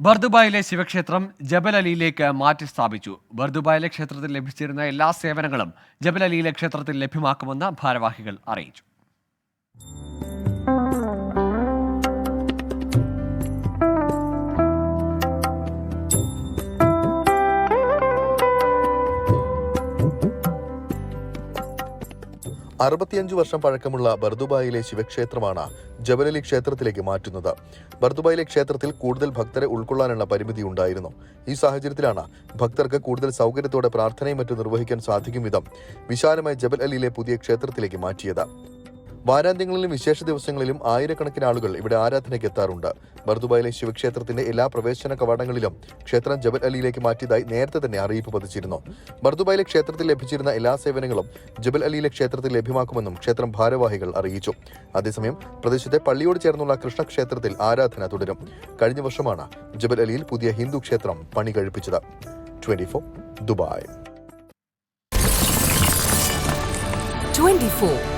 ബർദുബായിലെ ശിവക്ഷേത്രം ജബൽ അലിയിലേക്ക് മാറ്റി സ്ഥാപിച്ചു. ബർദുബായിലെ ക്ഷേത്രത്തിൽ ലഭിച്ചിരുന്ന എല്ലാ സേവനങ്ങളും ജബൽ അലിയിലെ ക്ഷേത്രത്തിൽ ലഭ്യമാക്കുമെന്ന് ഭാരവാഹികൾ അറിയിച്ചു. അറുപത്തിയഞ്ച് വർഷം പഴക്കമുള്ള ബർദുബായിലെ ശിവക്ഷേത്രമാണ് ജബലലി ക്ഷേത്രത്തിലേക്ക് മാറ്റുന്നത്. ബർദുബായിലെ ക്ഷേത്രത്തിൽ കൂടുതൽ ഭക്തരെ ഉൾക്കൊള്ളാനുള്ള പരിമിതി ഉണ്ടായിരുന്നു. ഈ സാഹചര്യത്തിലാണ് ഭക്തർക്ക് കൂടുതൽ സൗകര്യത്തോടെ പ്രാർത്ഥനയും മറ്റും നിർവഹിക്കാൻ സാധിക്കും വിധം വിശാലമായ ജബൽ അലിയിലെ പുതിയ ക്ഷേത്രത്തിലേക്ക് മാറ്റിയത്. വാരാന്ത്യങ്ങളിലും വിശേഷ ദിവസങ്ങളിലും ആയിരക്കണക്കിന് ആളുകൾ ഇവിടെ ആരാധനയ്ക്ക് എത്താറുണ്ട്. ബർദുബായിലെ ശിവക്ഷേത്രത്തിന്റെ എല്ലാ പ്രവേശന കവാടങ്ങളിലും ക്ഷേത്രം ജബൽ അലിയിലേക്ക് മാറ്റിയതായി നേരത്തെ തന്നെ അറിയിപ്പ് പതിച്ചിരുന്നു. ബർദുബായിലെ ക്ഷേത്രത്തിൽ ലഭിച്ചിരുന്ന എല്ലാ സേവനങ്ങളും ജബൽ അലിയിലെ ക്ഷേത്രത്തിൽ ലഭ്യമാക്കുമെന്നും ക്ഷേത്രം ഭാരവാഹികൾ അറിയിച്ചു. അതേസമയം പ്രദേശത്തെ പള്ളിയോട് ചേർന്നുള്ള കൃഷ്ണക്ഷേത്രത്തിൽ ആരാധന തുടരും. കഴിഞ്ഞ വർഷമാണ് ജബൽ അലിയിൽ പുതിയ ഹിന്ദു ക്ഷേത്രം പണി കഴിപ്പിച്ചത്. ദുബായ്. 24